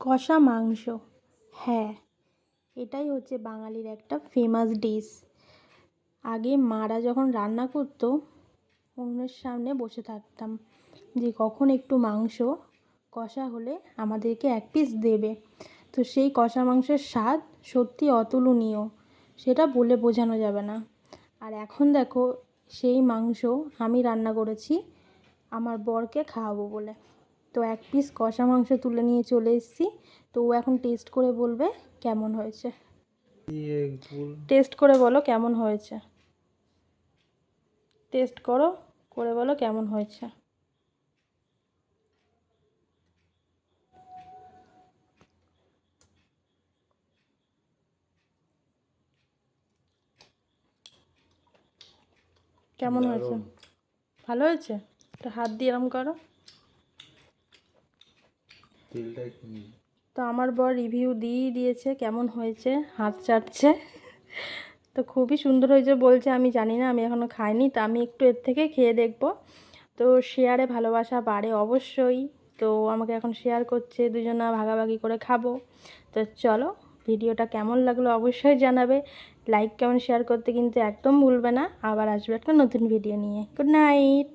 কষা মাংস। হ্যাঁ এটাই হচ্ছে বাঙালির একটা ফেমাস ডিশ আগে মারা যখন রান্না করতো উনুনের সামনে বসে থাকতাম যে কখন একটু মাংস কষা হলে আমাদেরকে এক পিস দেবে। তো সেই কষা মাংসের স্বাদ সত্যি অতুলনীয়, সেটা বলে বোঝানো যাবে না। আর এখন দেখো, সেই মাংস আমি রান্না করেছি, আমার বরকে খাওয়াবো বলে। তো এক পিস কষা মাংস তুলে নিয়ে চলে এসেছি। তো ও এখন টেস্ট করে বলবে কেমন হয়েছে। টেস্ট করে বলো কেমন হয়েছে। টেস্ট করো করে বলো কেমন হয়েছে। কেমন হয়েছে? ভালো হয়েছে? তো হাত দিয়ে এরম করো। তো আমার বর রিভিউ দিয়েই দিয়েছে, কেমন হয়েছে? হাত চাটছে। তো খুবই সুন্দর হয়েছে বলছে, আমি জানি না, আমি এখনও খাইনি, তো আমি একটু এর থেকে খেয়ে দেখব। তো শেয়ারে ভালোবাসা বাড়ে অবশ্যই। তো আমাকে এখন শেয়ার করছে, দুজনা ভাগাভাগি করে খাব। তো চলো, ভিডিওটা কেমন লাগল অবশ্যই জানাবে। লাইক কেমন শেয়ার করতে কিন্তু একদম ভুলবে না। আবার আসবে একটা নতুন ভিডিও নিয়ে। Good night